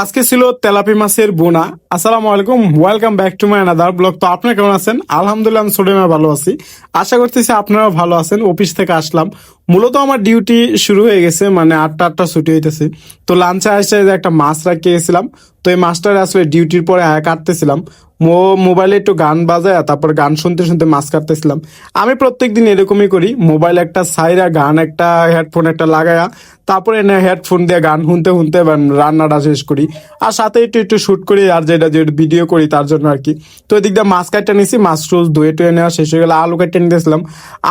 আজকে ছিল তেলাপি মাছের বোনা। আসসালামু আলাইকুম welcome back to my another blog তো আপনারা কেমন আছেন? আলহামদুলিল্লাহ, আমি সোডেমা ভালো আছি। আশা করতেছি আপনারাও ভালো আছেন। অফিস থেকে আসলাম। মূলত আমার ডিউটি শুরু হয়ে গেছে মানে আটটা আটটা ছুটি হইতেছে। তো লাঞ্চে আসে যে একটা মাছ রাখিয়ে গেছিলাম তো এই মাছটা আসলে ডিউটির পরে কাটতেছিলাম। মো মোবাইলে একটু গান বাজায় তারপর গান শুনতে শুনতে মাছ কাটতেছিলাম। আমি প্রত্যেক দিন এরকমই করি মোবাইল একটা সাইরা গান একটা হেডফোন একটা লাগায়া, তারপরে এনে হেডফোন দিয়ে গান শুনতে শুনতে রান্নাটা শেষ করি। আর সাথে একটু একটু শুট করি, আর যেটা যেটা ভিডিও করি তার জন্য আর কি। তো এদিক দিয়ে মাছ কাটতে নিয়েছি মাছ টুস ধুয়ে টুয়ে নেওয়া শেষ হয়ে গেলে, আলু কাটতে নিতেছিলাম।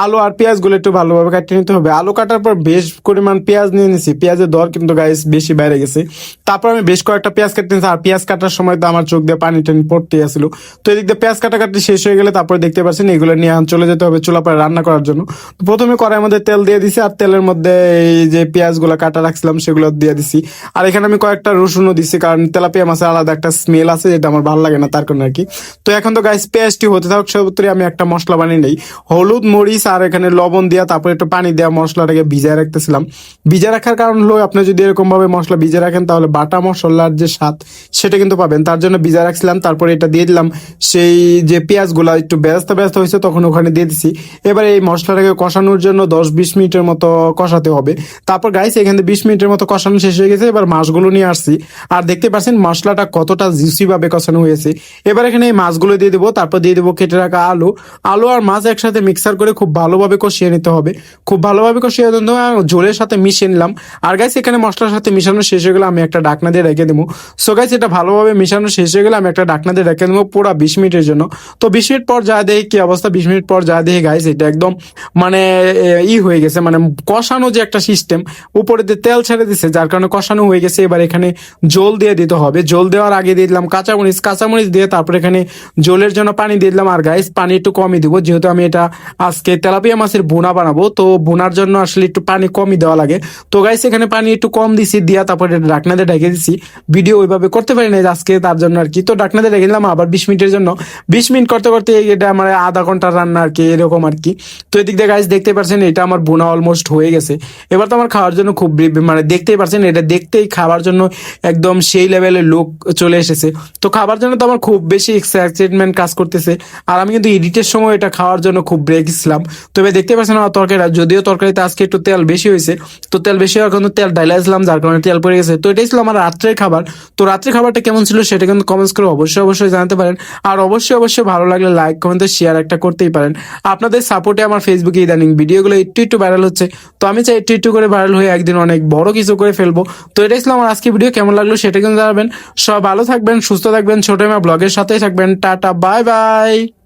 আলু আর পেঁয়াজগুলো একটু ভালোভাবে কাটতে নিতে হবে। আলু কাটার পর বেশ পরিমাণ পেঁয়াজ নিয়ে নিছি। পেঁয়াজের দর কিন্তু গাইস বেশি বেড়ে গেছে। তারপর আমি বেশ কয়েকটা পেঁয়াজ কাটতে নিছি। আর পেঁয়াজ কাটার সময় তো আমার চোখ দিয়ে পানি টানি পড়তে আসছিল তো এদিক দিয়ে পেঁয়াজ কাটা কাটি শেষ হয়ে গেলে তারপরে দেখতে পাচ্ছেন এগুলো নিয়ে চলে যেতে হবে চুলা রান্না করার জন্য। প্রথমে কড়াই মধ্যে তেল দিয়ে দিছি। আর তেলের মধ্যে এই যে পেঁয়াজগুলো কাটা রাখছিলাম সেগুলো দিয়ে দিছি। আর এখানে আমি কয়েকটা রসুনও দিছি, কারণ তেলাপিয়া মাছের আলাদা একটা স্মেল আছে, যেটা আমার ভালো লাগে না তার কারণে আর কি তো এখন তো গাইস পেঁয়াজটি হতে থাকুক সবত্রই আমি একটা মশলা বানিয়ে নেই। হলুদ, মরিচ আর এখানে লবণ দিয়া তারপরে একটু পানি দেওয়া মশলাটাকে ভিজায় রাখতেছিলাম। ভিজে রাখার কারণ হলো আপনি যদি এরকম ভাবে মশলা ভিজে রাখেন, তাহলে বাটা মশলার যে স্বাদ, সেটা কিন্তু পাবেন। তার জন্য ভিজা রাখছিলাম, তারপরে এটা দিয়ে দিলাম। সেই যে পেঁয়াজগুলো একটু ব্যস্ত ব্যস্ত হয়েছে, তখন ওখানে দিয়ে দিছি। এবার এই মশলাটাকে কষানোর জন্য দশ বিশ মিনিটের মতো কষাতে হবে। তারপর গাইস এখানে বিশ মিনিটের মতো কষানো শেষ হয়ে গেছে। এবার মাছগুলো নিয়ে আসছি। আর দেখতে পাচ্ছেন, মশলাটা কতটা জুসি ভাবে কষানো হয়েছে। এবার এখানে এই মাছগুলো দিয়ে দেবো, তারপর দিয়ে দেবো কেটে রাখা আলু। আলু আর মাছ একসাথে মিক্সার করে খুব ভালোভাবে কষিয়ে নিতে হবে। খুব ভালোভাবে কষিয়ে নিতে ঝোলের সাথে মিশিয়ে নিলাম। আর গাইস এখানে মশলার সাথে মিশানো শেষ হয়ে গেলে আমি একটা ডাকনা দিয়ে রেখে দেবো। সো গাইস এটা ভালোভাবে মিশানো শেষ হয়ে গেলে আমি একটা ডাকনা দিয়ে রেখে দেবো পুরো বিশ মিনিটের জন্য। তো বিশ মিনিট পর যা দেখি, কি অবস্থা? বিশ মিনিট পর যা দেখি গাইস এটা একদম মানে ই হয়ে গেছে। মানে কষানো যে একটা সিস্টেম উপরে দিয়ে তেল ছেড়ে দিছে, যার কারণে কষানো হয়ে গেছে। এবার এখানে জল দিয়ে দিতে হবে। জল দেওয়ার আগে দিয়ে দিলাম কাঁচামরিচ। কাঁচামরিচ দিয়ে তারপর এখানে জলের জন্য পানি দিয়ে দিলাম। আর গাইস পানি একটু কমই দিব। যেহেতু আমি এটা আজকে তেলাপিয়া মাছের বোনা বানাবো, তো বোনার জন্য আসলে একটু পানি কমই দেওয়া লাগে। তো গাইস এখানে পানি একটু কম দিছি, দিয়া তারপরে দিয়ে ঢেকে দিছি। ভিডিও ওইভাবে করতে পারি না আজকে তার জন্য আর কি। তো দিয়ে রেখে দিলাম, আবার বিশ মিনিটের জন্য। বিশ মিনিট করতে করতে এটা আমার আধা ঘণ্টার রান্না আর কি, এরকম আর কি। তো এদিক দিয়ে গাইস দেখতে পারছেন, এটা আমার বোনা অলমোস্ট হয়ে গেছে। এবার তো আমার খাওয়ার জন্য খুব মানে দেখতেই পাচ্ছেন এটা দেখতেই খাওয়ার জন্য একদম সেই লেভেলের লোক চলে এসেছে। তো খাবার জন্য তো আমার খুব বেশি এক্সাইটমেন্ট কাজ করতেছে। আর আমি কিন্তু এডিটের সময় এটা খাওয়ার জন্য খুব ব্রেক ছিলাম তবে দেখতে পাচ্ছেন আমার তরকারি যদিও তরকারিতে আজকে একটু তেল বেশি হয়েছে, তো তেল বেশি হওয়ার কারণে তেল ডাইলাইছিলাম যার কারণে তেল পড়ে গেছে। তো এটাই ছিল আমার রাত্রের খাবার। তো রাত্রের খাবারটা কেমন ছিল সেটা কিন্তু কমেন্টস করে অবশ্যই অবশ্যই জানাতে পারেন। আর অবশ্যই অবশ্যই ভালো লাগলে লাইক কমেন্ট শেয়ার একটা করতেই পারেন। আপনাদের সাপোর্টে আমার ফেসবুকে ইদানিং ভিডিওগুলো একটু একটু ভাইরাল হচ্ছে। তো আমি চাই একটু একটু করে ভাইরাল হয়ে একদিন অনেক বড় কিছু করে ফেলব। তো এটাই ছিল আমার আজকে ভিডিও কেমন লাগল সেটা কিন্তু জানাবেন। সব ভালো থাকবেন, সুস্থ থাকবেন। ছোট মা ব্লগের সাথেই থাকবেন। Tata bye bye